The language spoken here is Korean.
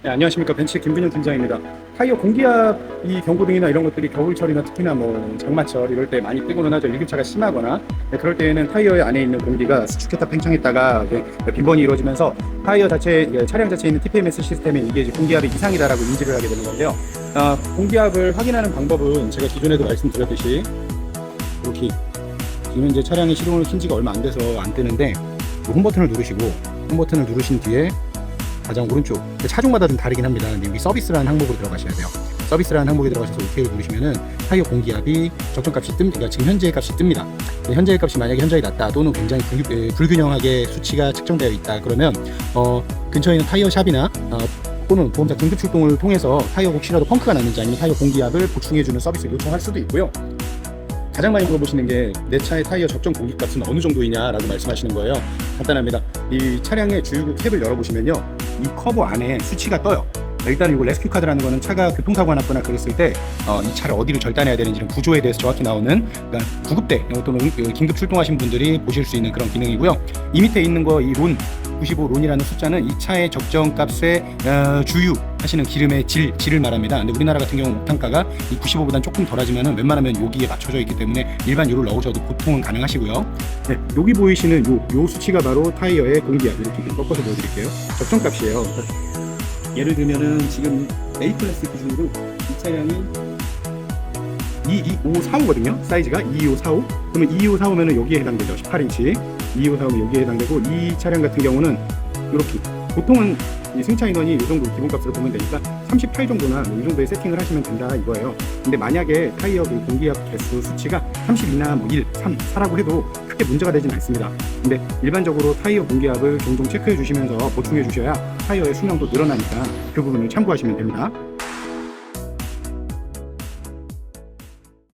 네, 안녕하십니까 벤츠 김근현 팀장입니다. 타이어 공기압 이 경고등이나 이런 것들이 겨울철이나 특히나 뭐 장마철 이럴 때 많이 뜨고는 하죠. 일교차가 심하거나 네, 그럴 때에는 타이어 안에 있는 공기가 수축했다 팽창했다가 이제 빈번이 이루어지면서 타이어 자체 이게 차량 자체에 있는 TPMS 시스템에 이게 이제 공기압이 이상이다라고 인지를 하게 되는 건데요. 아, 공기압을 확인하는 방법은 제가 기존에도 말씀드렸듯이 이렇게 지금 이제 차량이 시동을 킨 지가 얼마 안 돼서 안 뜨는데 홈 버튼을 누르시고 홈 버튼을 누르신 뒤에 가장 오른쪽 차종마다 좀 다르긴 합니다. 근데 여기 서비스라는 항목으로 들어가셔야 돼요. 서비스라는 항목에 들어가셔서 OK를 누르시면은 타이어 공기압이 적정값이 뜹, 그러니까 지금 현재의 값이 뜹니다. 현재의 값이 만약에 현저히 낮다 또는 굉장히 불균형하게 수치가 측정되어 있다 그러면 어, 근처에 있는 타이어 샵이나 어, 또는 보험사 긴급 출동을 통해서 타이어 혹시라도 펑크가 났는지 아니면 타이어 공기압을 보충해주는 서비스를 요청할 수도 있고요. 가장 많이 물어보시는 게 내 차의 타이어 적정 공기값은 어느 정도이냐라고 말씀하시는 거예요. 간단합니다. 이 차량의 주유구 캡을 열어보시면요. 이 커브 안에 수치가 떠요. 일단 이거 레스큐 카드라는 거는 차가 교통사고가 났거나 그랬을 때이 차를 어디를 절단해야 되는지는 구조에 대해서 정확히 나오는 그러니까 구급대 또는 응- 긴급 출동하신 분들이 보실 수 있는 그런 기능이고요. 이 밑에 있는 거 이 론 95 론이라는 숫자는 이 차의 적정 값의 어, 주유 하시는 기름의 질, 질을 말합니다. 근데 우리나라 같은 경우 옥탄가가 이 95보다는 조금 덜하지만은 웬만하면 여기에 맞춰져 있기 때문에 일반 요를 넣으셔도 보통은 가능하시고요. 네, 여기 보이시는 요, 요 수치가 바로 타이어의 공기압 이렇게 꺾어서 보여드릴게요. 적정 값이에요. 예를 들면은 지금 A 클래스 기준으로 이 차량이 22545거든요. 사이즈가 22545. 그러면 22545면은 여기에 해당되죠. 18인치. 22545면 여기에 해당되고 이 차량 같은 경우는 이렇게 보통은 이 승차 인원이 이 정도 기본값으로 보면 되니까 38 정도나 뭐 이 정도에 세팅을 하시면 된다 이거예요. 근데 만약에 타이어 그 공기압 개수 수치가 32나 뭐 1, 3, 4라고 해도 크게 문제가 되진 않습니다. 근데 일반적으로 타이어 공기압을 종종 체크해 주시면서 보충해 주셔야 타이어의 수명도 늘어나니까 그 부분을 참고하시면 됩니다.